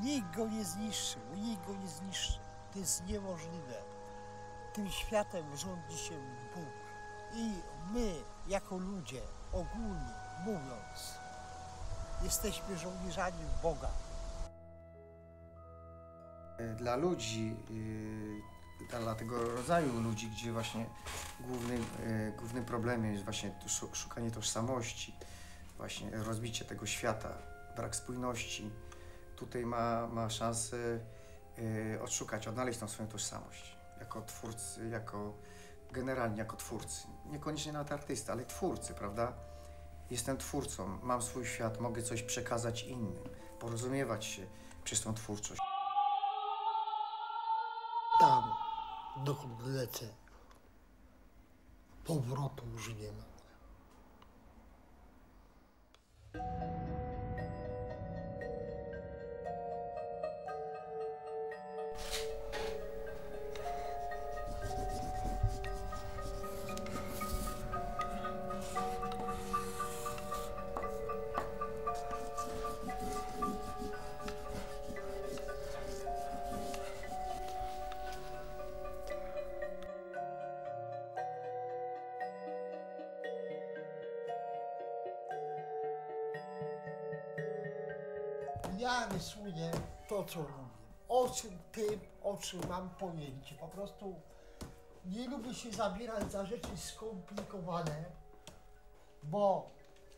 Nikt go nie zniszczył, nikt go nie zniszczy. To jest niemożliwe. Tym światem rządzi się Bóg. I my, jako ludzie, ogólnie mówiąc, jesteśmy żołnierzami Boga. Dla ludzi, yy, dla tego rodzaju ludzi, gdzie właśnie głównym, yy, głównym problemem jest właśnie szu- szukanie tożsamości, właśnie rozbicie tego świata, brak spójności, tutaj ma, ma szansę yy, odszukać, odnaleźć tą swoją tożsamość jako twórcy, jako generalnie jako twórcy. Niekoniecznie nawet artysta, ale twórcy, prawda? Jestem twórcą, mam swój świat, mogę coś przekazać innym, porozumiewać się przez tą twórczość. Tam, dokąd lecę, powrotu już nie ma. Ja rysuję to, co lubię. O czym tym, o czym mam pojęcie. Po prostu nie lubię się zabierać za rzeczy skomplikowane, bo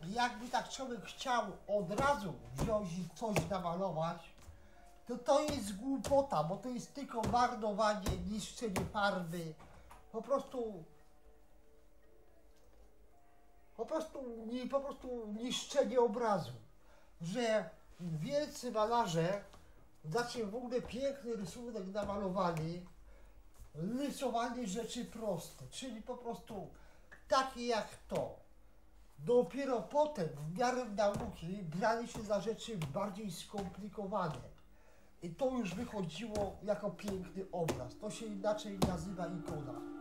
jakby tak człowiek chciał od razu wziąć i coś namalować, to to jest głupota, bo to jest tylko marnowanie, niszczenie farby. Po prostu po prostu, po prostu niszczenie obrazu. Że wielcy malarze, znaczy w ogóle piękny rysunek namalowali, rysowali rzeczy proste, czyli po prostu takie jak to. Dopiero potem, w miarę nauki, brali się za rzeczy bardziej skomplikowane. I to już wychodziło jako piękny obraz. To się inaczej nazywa ikona.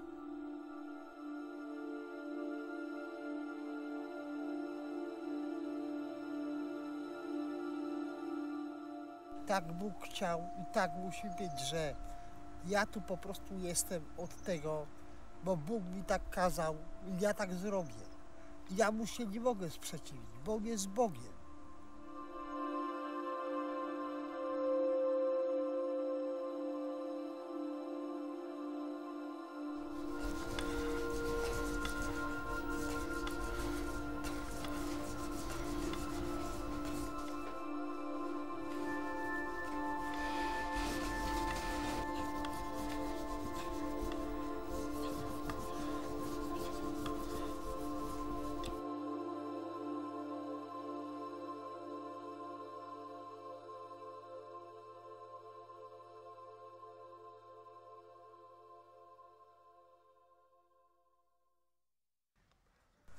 Tak Bóg chciał i tak musi być, że ja tu po prostu jestem od tego, bo Bóg mi tak kazał i ja tak zrobię. Ja mu się nie mogę sprzeciwić, bo on jest Bogiem.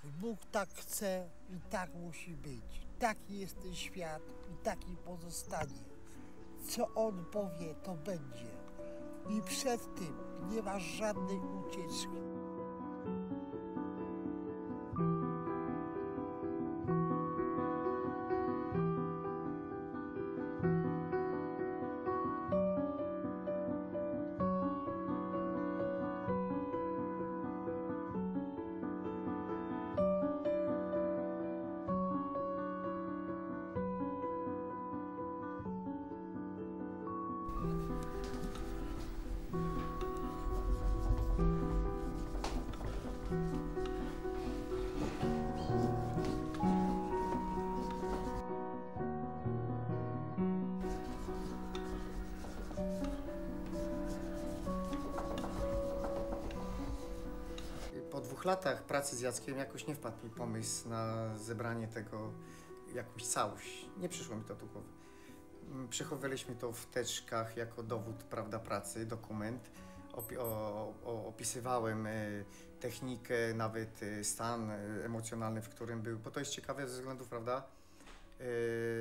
Bóg tak chce i tak musi być. Taki jest ten świat i taki pozostanie. Co On powie, to będzie. I przed tym nie masz żadnej ucieczki. Po dwóch latach pracy z Jackiem jakoś nie wpadł mi pomysł na zebranie tego jakąś całość. Nie przyszło mi to do głowy. Przechowaliśmy to w teczkach jako dowód prawda, pracy, dokument. Opi- o, o, opisywałem e, technikę, nawet e, stan e, emocjonalny, w którym był, bo to jest ciekawe ze względów, prawda,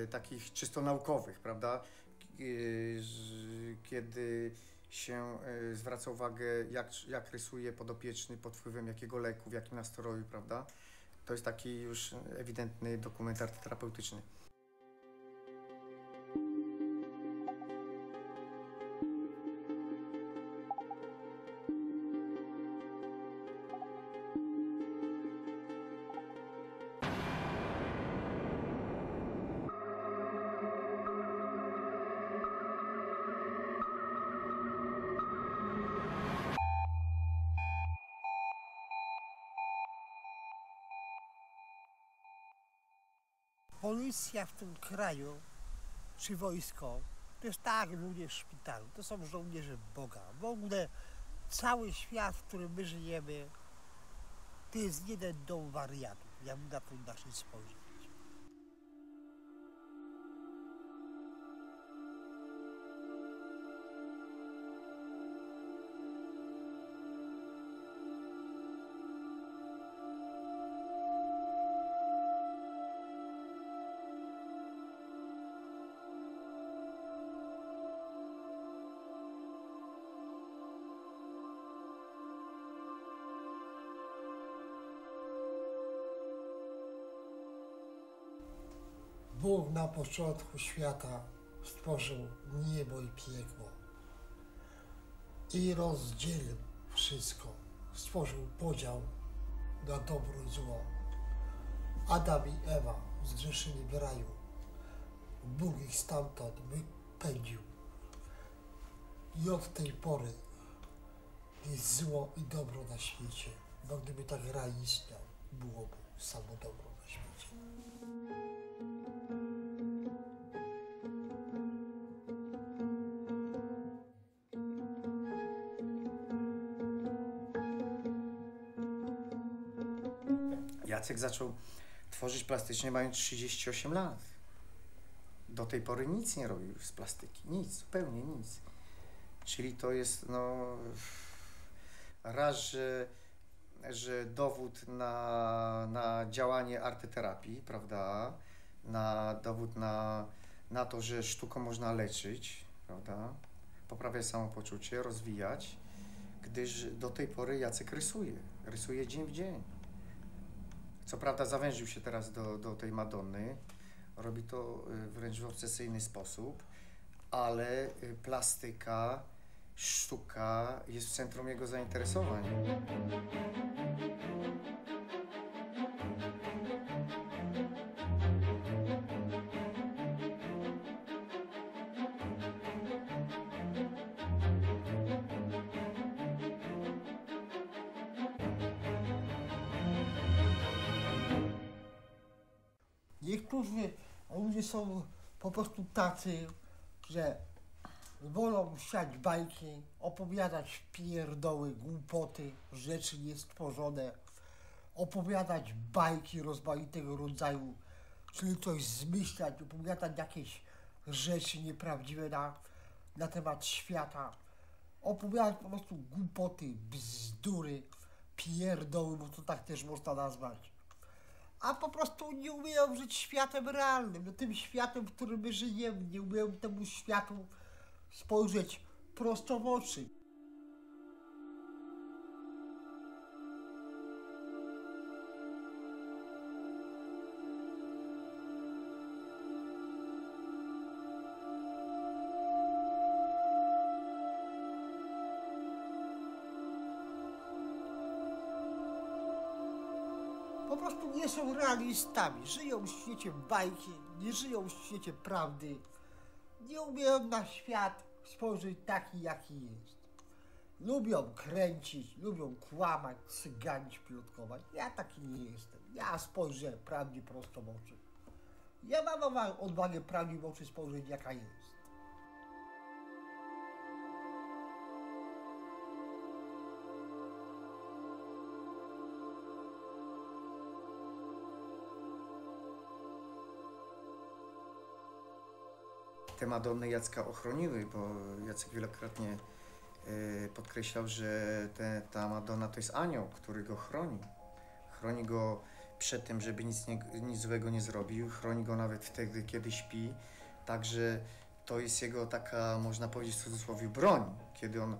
takich czysto naukowych, prawda, kiedy się zwraca uwagę, jak, jak rysuje podopieczny pod wpływem jakiego leku, w jakim nastroju, prawda? To jest taki już ewidentny dokument artyterapeutyczny. Policja w tym kraju, czy wojsko, to jest tak, ludzie w szpitalu. To są żołnierze Boga. W ogóle cały świat, w którym my żyjemy, to jest jeden dom wariatów. Ja bym na to inaczej spojrzał. Bóg na początku świata stworzył niebo i piekło i rozdzielił wszystko. Stworzył podział na dobro i zło. Adam i Ewa zgrzeszyli w raju. Bóg ich stamtąd wypędził. I od tej pory jest zło i dobro na świecie. Bo gdyby tak raj istniał, byłoby samo dobro Jacek zaczął tworzyć plastycznie mając 38 lat. Do tej pory nic nie robił z plastyki. Nic, zupełnie nic. Czyli to jest no raz, że, że dowód na, na działanie arteterapii, prawda? Na dowód na, na to, że sztuką można leczyć, prawda? Poprawiać samopoczucie, rozwijać, gdyż do tej pory Jacek rysuje. Rysuje dzień w dzień. Co prawda zawęził się teraz do, do tej Madonny, robi to y, wręcz w obsesyjny sposób, ale y, plastyka, sztuka jest w centrum jego zainteresowań. Niektórzy ludzie są po prostu tacy, że wolą siać bajki, opowiadać pierdoły, głupoty, rzeczy niestworzone, opowiadać bajki rozmaitego rodzaju, czyli coś zmyślać, opowiadać jakieś rzeczy nieprawdziwe na, na temat świata, opowiadać po prostu głupoty, bzdury, pierdoły, bo to tak też można nazwać a po prostu nie umieją żyć światem realnym, no tym światem, w którym my żyjemy, nie umieją temu światu spojrzeć prosto w oczy. Po prostu nie są realistami. Żyją w świecie bajki, nie żyją w świecie prawdy. Nie umieją na świat spojrzeć taki, jaki jest. Lubią kręcić, lubią kłamać, cyganić, plotkować. Ja taki nie jestem. Ja spojrzę prawdzie prosto w oczy. Ja mam odwagę prawdzie w oczy spojrzeć, jaka jest. Te Madonny Jacka ochroniły, bo Jacek wielokrotnie y, podkreślał, że te, ta Madonna to jest anioł, który go chroni. Chroni go przed tym, żeby nic, nie, nic złego nie zrobił, chroni go nawet wtedy, kiedy śpi. Także to jest jego taka, można powiedzieć w cudzysłowie, broń, kiedy on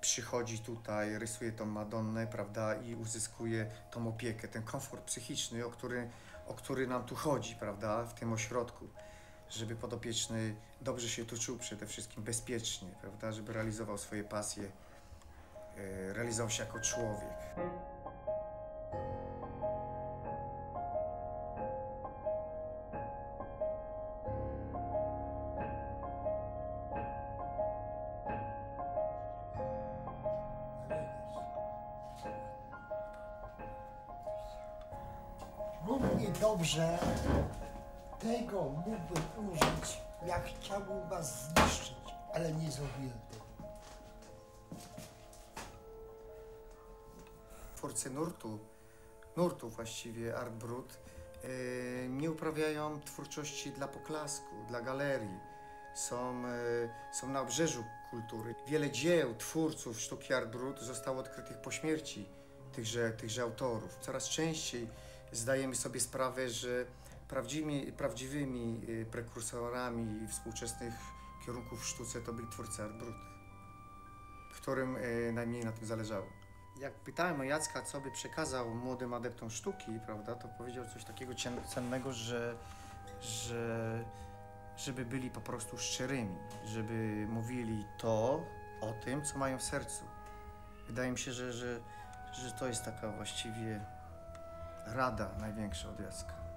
przychodzi tutaj, rysuje tą Madonnę, prawda, i uzyskuje tą opiekę, ten komfort psychiczny, o który, o który nam tu chodzi, prawda, w tym ośrodku żeby podopieczny dobrze się tu czuł przede wszystkim, bezpiecznie, prawda, żeby realizował swoje pasje, e, realizował się jako człowiek. Równie dobrze Tego mógłbym użyć, jak chciałbym was zniszczyć, ale nie zrobiłem tego. Twórcy nurtu, nurtu właściwie Art Brut, yy, nie uprawiają twórczości dla poklasku, dla galerii. Są, yy, są na obrzeżu kultury. Wiele dzieł twórców sztuki Art Brut zostało odkrytych po śmierci tychże, tychże autorów. Coraz częściej zdajemy sobie sprawę, że prawdziwymi, prawdziwymi prekursorami współczesnych kierunków w sztuce to byli twórcy Art Brut, którym yy, najmniej na tym zależało. Jak pytałem o Jacka, co by przekazał młodym adeptom sztuki, prawda, to powiedział coś takiego cennego, że, że żeby byli po prostu szczerymi, żeby mówili to o tym, co mają w sercu. Wydaje mi się, że, że, że to jest taka właściwie rada największa od Jacka.